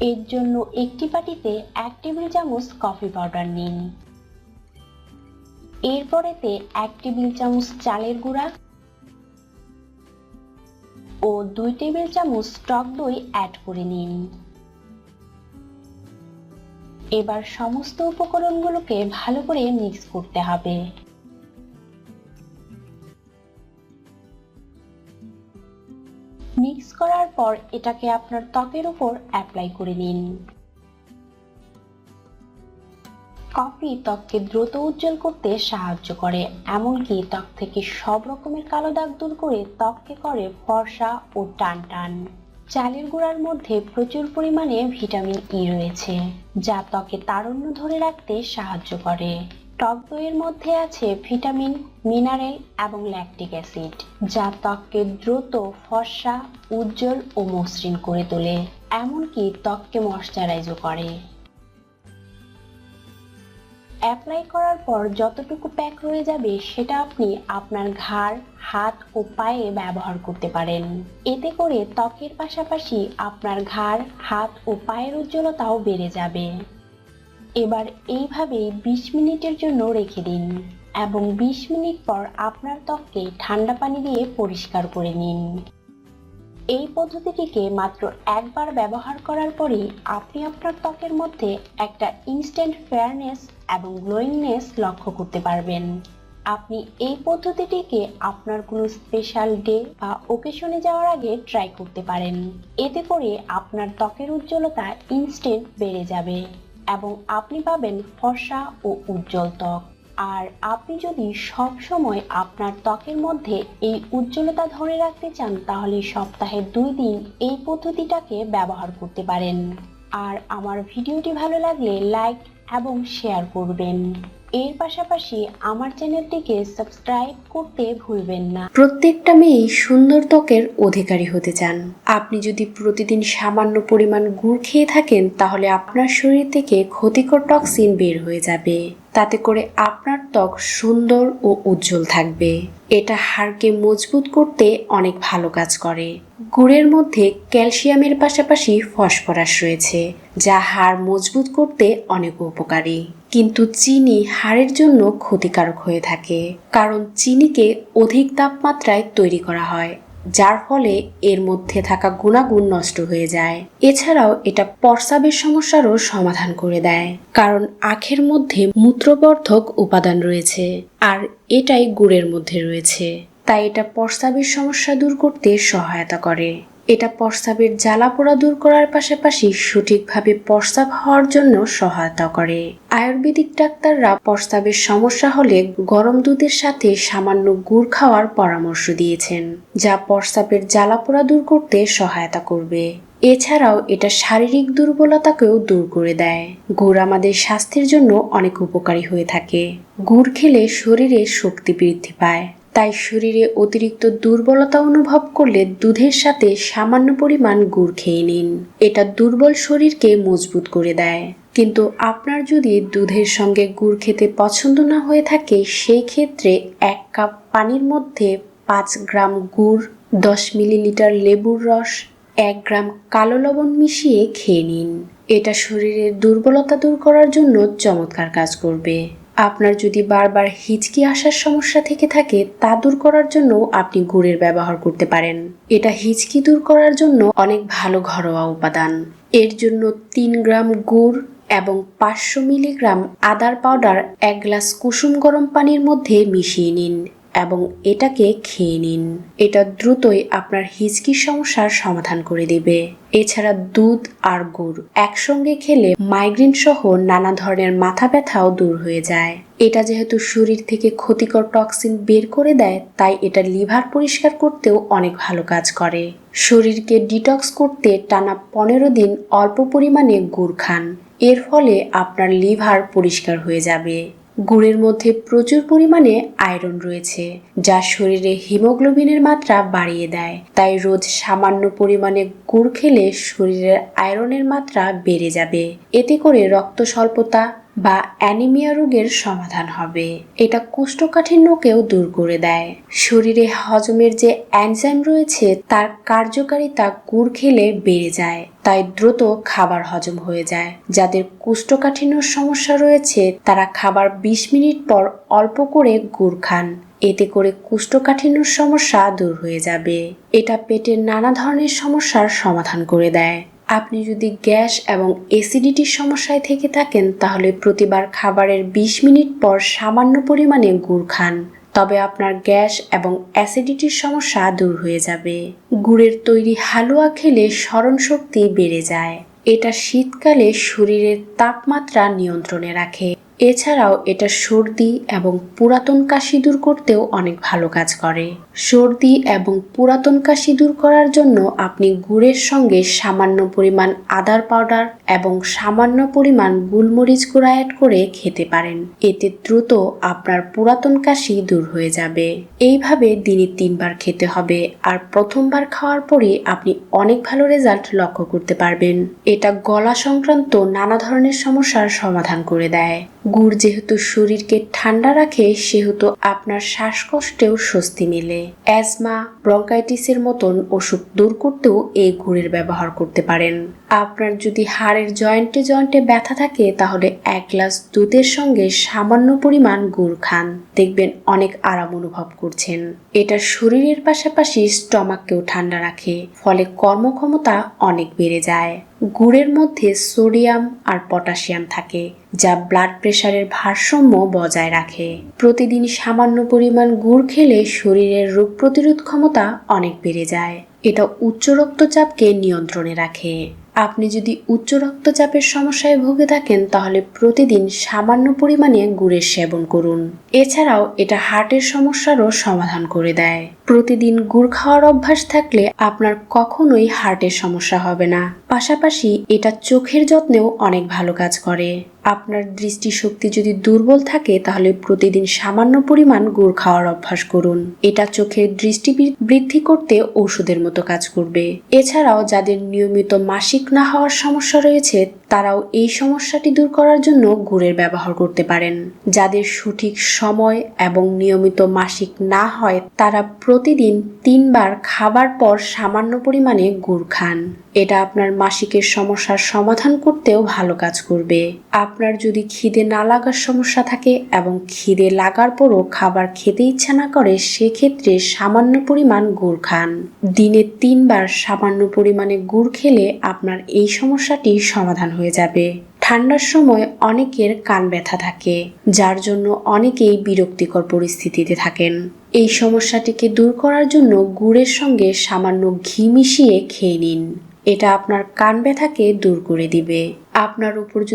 এর জন্য একটি বাটিতে এক টেবিল চামচ কফি পাউডার নিন। এরপরেতে এক টেবিল চামচ চালের গুঁড়া ও দুই টেবিল চামচ টক দই অ্যাড করে নিন। এবার সমস্ত উপকরণগুলোকে ভালো করে মিক্স করতে হবে। মিক্স করার পর এটাকে আপনার ত্বকের উপর অ্যাপ্লাই করে নিন। কফি ত্বককে দ্রুত উজ্জ্বল করতে সাহায্য করে, এমনকি ত্বক থেকে সব রকমের কালো দাগ দূর করে ত্বককে করে ফর্সা ও টান টান চালের গুঁড়ার মধ্যে প্রচুর পরিমাণে ভিটামিন ই রয়েছে, যা ত্বকে তারুণ্য ধরে রাখতে সাহায্য করে। টক দইয়ের মধ্যে আছে ভিটামিন, মিনারেল এবং ল্যাকটিক অ্যাসিড, যা ত্বককে দ্রুত, ফর্সা, উজ্জ্বল ও মসৃণ করে তোলে, এমনকি ত্বককে ময়শ্চারাইজও করে। অ্যাপ্লাই করার পর যতটুকু প্যাক রয়ে যাবে, সেটা আপনি আপনার ঘাড়, হাত ও পায়ে ব্যবহার করতে পারেন। এতে করে ত্বকের পাশাপাশি আপনার ঘাড়, হাত ও পায়ের উজ্জ্বলতাও বেড়ে যাবে। এবার এইভাবেই বিশ মিনিটের জন্য রেখে দিন এবং বিশ মিনিট পর আপনার ত্বককে ঠান্ডা পানি দিয়ে পরিষ্কার করে নিন। এই পদ্ধতিটিকে মাত্র একবার ব্যবহার করার পরেই আপনি আপনার ত্বকের মধ্যে একটা ইনস্ট্যান্ট ফেয়ারনেস এবং গ্লোয়িংনেস লক্ষ্য করতে পারবেন। আপনি এই পদ্ধতিটিকে আপনার কোনো স্পেশাল ডে বা ওকেশনে যাওয়ার আগে ট্রাই করতে পারেন। এতে করে আপনার ত্বকের উজ্জ্বলতা ইনস্ট্যান্ট বেড়ে যাবে। এবং আপনি পাবেন ফর্সা ও উজ্জ্বল ত্বক। আর আপনি যদি সব সময় আপনার ত্বকের মধ্যে এই উজ্জ্বলতা ধরে রাখতে চান, তাহলে সপ্তাহে দুই দিন এই পদ্ধতিটাকে ব্যবহার করতে পারেন। আর আমার ভিডিওটি ভালো লাগলে লাইক এবং শেয়ার করবেন। এর পাশাপাশি আমার চ্যানেলটিকে সাবস্ক্রাইব করতে ভুলবেন না। প্রত্যেকটা মেয়েই সুন্দর ত্বকের অধিকারী হতে চান। আপনি যদি প্রতিদিন সামান্য পরিমাণ গুড় খেয়ে থাকেন, তাহলে আপনার শরীর থেকে ক্ষতিকর টক্সিন বের হয়ে যাবে। তাতে করে আপনার ত্বক সুন্দর ও উজ্জ্বল থাকবে। এটা হাড়কে মজবুত করতে অনেক ভালো কাজ করে। গুড়ের মধ্যে ক্যালসিয়ামের পাশাপাশি ফসফরাস রয়েছে, যা হাড় মজবুত করতে অনেক উপকারী। কিন্তু চিনি হাড়ের জন্য ক্ষতিকারক হয়ে থাকে। কারণ চিনিকে অধিক তাপমাত্রায় তৈরি করা হয়, যার ফলে এর মধ্যে থাকা গুণাগুণ নষ্ট হয়ে যায়। এছাড়াও এটা প্রস্রাবের সমস্যারও সমাধান করে দেয়। কারণ আখের মধ্যে মূত্রবর্ধক উপাদান রয়েছে, আর এটাই গুড়ের মধ্যে রয়েছে। তাই এটা প্রস্রাবের সমস্যা দূর করতে সহায়তা করে। এটা প্রস্রাবের জ্বালা পোড়া দূর করার পাশাপাশি সঠিকভাবে প্রস্রাব হওয়ার জন্য সহায়তা করে। আয়ুর্বেদিক ডাক্তাররা প্রস্রাবের সমস্যা হলে গরম দুধের সাথে সামান্য গুড় খাওয়ার পরামর্শ দিয়েছেন, যা প্রস্রাবের জ্বালা পোড়া দূর করতে সহায়তা করবে। এছাড়াও এটা শারীরিক দুর্বলতাকেও দূর করে দেয়। গুড় আমাদের স্বাস্থ্যের জন্য অনেক উপকারী হয়ে থাকে। গুড় খেলে শরীরে শক্তি বৃদ্ধি পায়। তাই শরীরে অতিরিক্ত দুর্বলতা অনুভব করলে দুধের সাথে সামান্য পরিমাণ গুড় খেয়ে নিন। এটা দুর্বল শরীরকে মজবুত করে দেয়। কিন্তু আপনার যদি দুধের সঙ্গে গুড় খেতে পছন্দ না হয়ে থাকে, সেই ক্ষেত্রে এক কাপ পানির মধ্যে পাঁচ গ্রাম গুড়, দশ মিলিলিটার লেবুর রস, এক গ্রাম কালো লবণ মিশিয়ে খেয়ে নিন। এটা শরীরের দুর্বলতা দূর করার জন্য চমৎকার কাজ করবে। আপনার যদি বারবার হিচকি আসার সমস্যা থেকে থাকে, তা দূর করার জন্য আপনি গুড়ের ব্যবহার করতে পারেন। এটা হিচকি দূর করার জন্য অনেক ভালো ঘরোয়া উপাদান। এর জন্য তিন গ্রাম গুড় এবং পাঁচশো মিলিগ্রাম আদার পাউডার এক গ্লাস কুসুম গরম পানির মধ্যে মিশিয়ে নিন। এবং এটাকে খেয়ে নিন। এটা দ্রুতই আপনার হিচকির সমস্যার সমাধান করে দেবে। এছাড়া দুধ আর গুড় একসঙ্গে খেলে মাইগ্রেন সহ নানা ধরনের মাথা ব্যথাও দূর হয়ে যায়। এটা যেহেতু শরীর থেকে ক্ষতিকর টক্সিন বের করে দেয়, তাই এটা লিভার পরিষ্কার করতেও অনেক ভালো কাজ করে। শরীরকে ডিটক্স করতে টানা পনেরো দিন অল্প পরিমাণে গুড় খান। এর ফলে আপনার লিভার পরিষ্কার হয়ে যাবে। গুড়ের মধ্যে প্রচুর পরিমাণে আয়রন রয়েছে, যা শরীরে হিমোগ্লোবিনের মাত্রা বাড়িয়ে দেয়। তাই রোজ সামান্য পরিমাণে গুড় খেলে শরীরের আয়রনের মাত্রা বেড়ে যাবে। এতে করে রক্ত স্বল্পতা বা অ্যানিমিয়া রোগের সমাধান হবে। এটা কোষ্ঠকাঠিন্যকেও দূর করে দেয়। শরীরে হজমের যে এনজাইম রয়েছে, তার কার্যকারিতা গুড় খেলে বেড়ে যায়, তাই দ্রুত খাবার হজম হয়ে যায়। যাদের কোষ্ঠকাঠিন্যর সমস্যা রয়েছে, তারা খাবার ২০ মিনিট পর অল্প করে গুড় খান। এতে করে কোষ্ঠকাঠিন্যর সমস্যা দূর হয়ে যাবে। এটা পেটের নানা ধরনের সমস্যার সমাধান করে দেয়। আপনি যদি গ্যাস এবং অ্যাসিডিটির সমস্যায় থেকে থাকেন, তাহলে প্রতিবার খাবারের ২০ মিনিট পর সামান্য পরিমাণে গুড় খান। তবে আপনার গ্যাস এবং অ্যাসিডিটির সমস্যা দূর হয়ে যাবে। গুড়ের তৈরি হালুয়া খেলে স্মরণশক্তি বেড়ে যায়। এটা শীতকালে শরীরের তাপমাত্রা নিয়ন্ত্রণে রাখে। এছাড়াও এটা সর্দি এবং পুরাতন কাশি দূর করতেও অনেক ভালো কাজ করে। সর্দি এবং পুরাতন কাশি দূর করার জন্য আপনি গুড়ের সঙ্গে সামান্য পরিমাণ আদার পাউডার এবং সামান্য পরিমাণ গোলমরিচ গুঁড়া অ্যাড করে খেতে পারেন। এতে দ্রুত আপনার পুরাতন কাশি দূর হয়ে যাবে। এইভাবে দিনে তিনবার খেতে হবে আর প্রথমবার খাওয়ার পরে আপনি অনেক ভালো রেজাল্ট লক্ষ্য করতে পারবেন। এটা গলা সংক্রান্ত নানা ধরনের সমস্যার সমাধান করে দেয়। গুড় যেহেতু শরীরকে ঠান্ডা রাখে, সেহেতু আপনার শ্বাসকষ্টেও স্বস্তি মেলে। એસમાં ব্রঙ্কাইটিসের মতন অসুখ দূর করতেও এই গুড়ের ব্যবহার করতে পারেন। আপনার যদি হাড়ের জয়েন্টে জয়েন্টে ব্যথা থাকে, তাহলে এক গ্লাস দুধের সঙ্গে সামান্য পরিমাণ গুড় খান। দেখবেন অনেক আরাম অনুভব করছেন। এটা শরীরের পাশাপাশি স্টমাককেও ঠান্ডা রাখে, ফলে কর্মক্ষমতা অনেক বেড়ে যায়। গুড়ের মধ্যে সোডিয়াম আর পটাশিয়াম থাকে, যা ব্লাড প্রেশারের ভারসাম্য বজায় রাখে। প্রতিদিন সামান্য পরিমাণ গুড় খেলে শরীরের রোগ প্রতিরোধ ক্ষমতা অনেক বেড়ে যায়। এটা উচ্চ রক্তচাপকে নিয়ন্ত্রণে রাখে। আপনি যদি উচ্চ রক্তচাপের সমস্যায় ভুগে থাকেন, তাহলে প্রতিদিন সামান্য পরিমাণে গুড়ের সেবন করুন। এছাড়াও এটা হার্টের সমস্যারও সমাধান করে দেয়। প্রতিদিন গুড় খাওয়ার অভ্যাস থাকলে আপনার কখনোই হার্টের সমস্যা হবে না। পাশাপাশি এটা চোখের যত্নেও অনেক ভালো কাজ করে। আপনার দৃষ্টিশক্তি যদি দুর্বল থাকে, তাহলে প্রতিদিন সামান্য পরিমাণ গুড় খাওয়ার অভ্যাস করুন। এটা চোখের দৃষ্টি বৃদ্ধি করতে ওষুধের মতো কাজ করবে। এছাড়াও যাদের নিয়মিত মাসিক না হওয়ার সমস্যা রয়েছে, তারাও এই সমস্যাটি দূর করার জন্য গুড়ের ব্যবহার করতে পারেন। যাদের সঠিক সময় এবং নিয়মিত মাসিক না হয়, তারা প্রতিদিন তিনবার খাবার পর সামান্য পরিমাণে গুড় খান। এটা আপনার মাসিকের সমস্যার সমাধান করতেও ভালো কাজ করবে। আপনার যদি খিদে না লাগার সমস্যা থাকে এবং খিদে লাগার পরও খাবার খেতে ইচ্ছা না করে, সেক্ষেত্রে সামান্য পরিমাণ গুড় খান। দিনে তিনবার সামান্য পরিমাণে গুড় খেলে আপনার এই সমস্যাটি সমাধান হয়ে যাবে। ঠান্ডার সময় অনেকের কান ব্যথা থাকে, যার জন্য অনেকেই বিরক্তিকর পরিস্থিতিতে থাকেন। এই সমস্যাটিকে দূর করার জন্য গুড়ের সঙ্গে সামান্য ঘি মিশিয়ে খেয়ে নিন। এটা আপনার কান ব্যথাকে দূর করে দিবে। আপনার উপর